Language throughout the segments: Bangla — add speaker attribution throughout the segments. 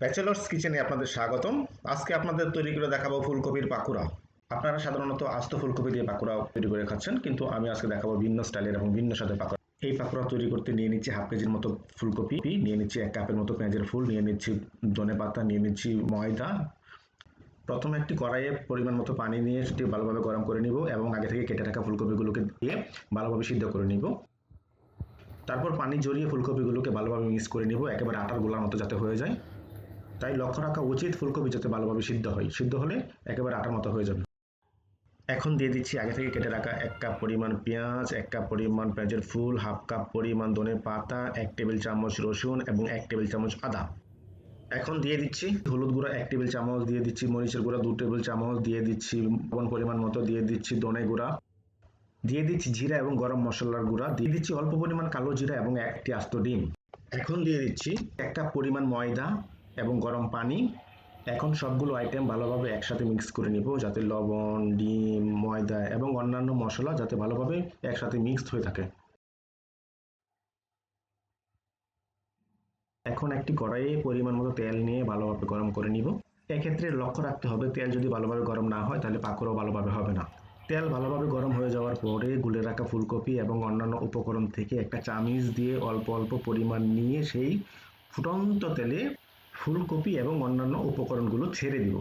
Speaker 1: ব্যাচেলার্স কিচেনে আপনাদের স্বাগতম। আজকে আপনাদের তৈরি করে দেখাবো ফুলকপির পাকুড়া। আপনারা সাধারণত আস্ত ফুলকপি দিয়ে পাকুড়া তৈরি করে খাচ্ছেন, কিন্তু আমি আজকে দেখাবো ভিন্ন স্টাইলের এবং ভিন্ন স্বাদের পাকুড়া। এই পাকুড়া তৈরি করতে নিয়ে নিচ্ছি হাফ কেজির মতো ফুলকপি, নিয়ে নিচ্ছি এক কাপের মতো পেঁয়াজের ফুল, নিয়ে নিচ্ছি ধনে পাতা, নিয়ে নিচ্ছি ময়দা। প্রথমে একটি কড়াইয়ে পরিমাণ মতো পানি নিয়ে সেটি ভালোভাবে গরম করে নিব এবং আগে থেকে কেটে রাখা ফুলকপিগুলোকে দিয়ে ভালোভাবে সিদ্ধ করে নিব। তারপর পানি জড়িয়ে ফুলকপিগুলোকে ভালোভাবে মিক্স করে নিব, একেবারে আটার গোলার মতো যাতে হয়ে যায়। তাই লক্ষ্য রাখা উচিত ফুলকপি যাতে ভালোভাবে সিদ্ধ হয়। সিদ্ধ হলে একেবারে আটার মতো হয়ে যাবে। এখন দিয়ে দিচ্ছি আগে থেকে কেটে রাখা এক কাপ পরিমাণ পেঁয়াজ, এক কাপ পরিমাণ পেঁয়াজের ফুল, হাফ কাপ পরিমাণ ধনে পাতা, এক টেবিল চামচ রসুন এবং এক টেবিল চামচ আদা। এখন দিয়ে দিচ্ছি হলুদ গুঁড়া, এক টেবিল চামচ দিয়ে দিচ্ছি মরিচের গুঁড়া, দু টেবিল চামচ দিয়ে দিচ্ছি লবণ পরিমাণ মতো দিয়ে দিচ্ছি ধনে গুঁড়া। দিয়ে দিচ্ছি জিরা এবং গরম মশলার গুঁড়া। দিয়ে দিচ্ছি অল্প পরিমাণ কালো জিরা এবং একটি আস্ত ডিম। এখন দিয়ে দিচ্ছি এক কাপ পরিমাণ ময়দা এবং গরম পানি। এখন সবগুলো আইটেম ভালোভাবে একসাথে মিক্স করে নিব, যাতে লবণ, ডিম, ময়দা এবং অন্যান্য মশলা যাতে ভালোভাবে একসাথে মিক্সড হয়ে থাকে। এখন একটি কড়াইয়ে পরিমাণ মতো তেল নিয়ে ভালোভাবে গরম করে নিব। এক্ষেত্রে লক্ষ্য রাখতে হবে, তেল যদি ভালোভাবে গরম না হয়, তাহলে পাকোড়াও ভালোভাবে হবে না। তেল ভালোভাবে গরম হয়ে যাওয়ার পরে গুলে রাখা ফুলকপি এবং অন্যান্য উপকরণ থেকে একটা চামিচ দিয়ে অল্প অল্প পরিমাণ নিয়ে সেই ফুটন্ত তেলে ফুলকপি এবং অন্যান্য উপকরণগুলো ছেড়ে দিব।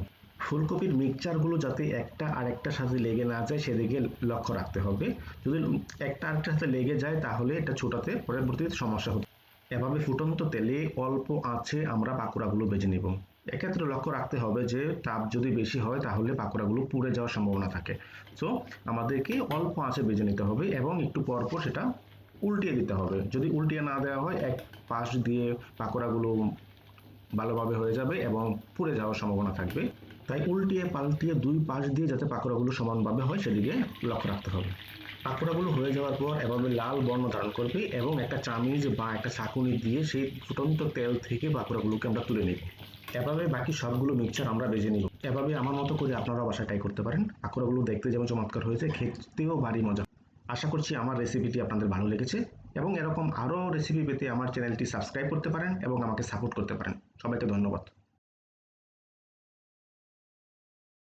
Speaker 1: ফুলকপির মিক্সচারগুলো যাতে একটা আরেকটার সাথে লেগে না যায়, সেদিকে লক্ষ্য রাখতে হবে। যদি একটা আরেকটার সাথে লেগে যায়, তাহলে এটা ছোটাতে পরবর্তীতে সমস্যা হতে এভাবে ফুটন্ত তেলে অল্প আঁচে আমরা পাকোড়াগুলো বেজে নেব। এক্ষেত্রে লক্ষ্য রাখতে হবে যে তাপ যদি বেশি হয়, তাহলে পাকোড়াগুলো পুড়ে যাওয়ার সম্ভাবনা থাকে। সো আমাদেরকে অল্প আঁচে বেজে নিতে হবে এবং একটু পরপর সেটা উল্টিয়ে দিতে হবে। যদি উল্টিয়ে না দেওয়া হয়, এক পাশ দিয়ে পাকোড়াগুলো ভালোভাবে হয়ে যাবে এবং পুড়ে যাওয়ার সম্ভাবনা থাকবে। তাই উল্টিয়ে পাল্টিয়ে দুই পাশ দিয়ে যাতে পাকোড়াগুলো সমানভাবে হয়, সেদিকে লক্ষ্য রাখতে হবে। পাকোড়াগুলো হয়ে যাওয়ার পর এভাবে লাল বর্ণ ধারণ করবে এবং একটা চামিচ বা একটা চাকুনি দিয়ে সেই ফুটন্ত তেল থেকে পাকোড়াগুলোকে আমরা তুলে নিব। এভাবে বাকি সবগুলো মিক্সচার আমরা বেজে নিব। এভাবে আমার মতো করে আপনারা বাসায় ট্রাই করতে পারেন। পাকোড়াগুলো দেখতে যেমন চমৎকার হয়েছে, খেতেও ভারী মজা। আশা করছি আমার রেসিপিটি আপনাদের ভালো লেগেছে। এবং এরকম আরও রেসিপি পেতে আমার চ্যানেলটি সাবস্ক্রাইব করতে পারেন এবং আমাকে সাপোর্ট করতে পারেন। সবাইকে ধন্যবাদ।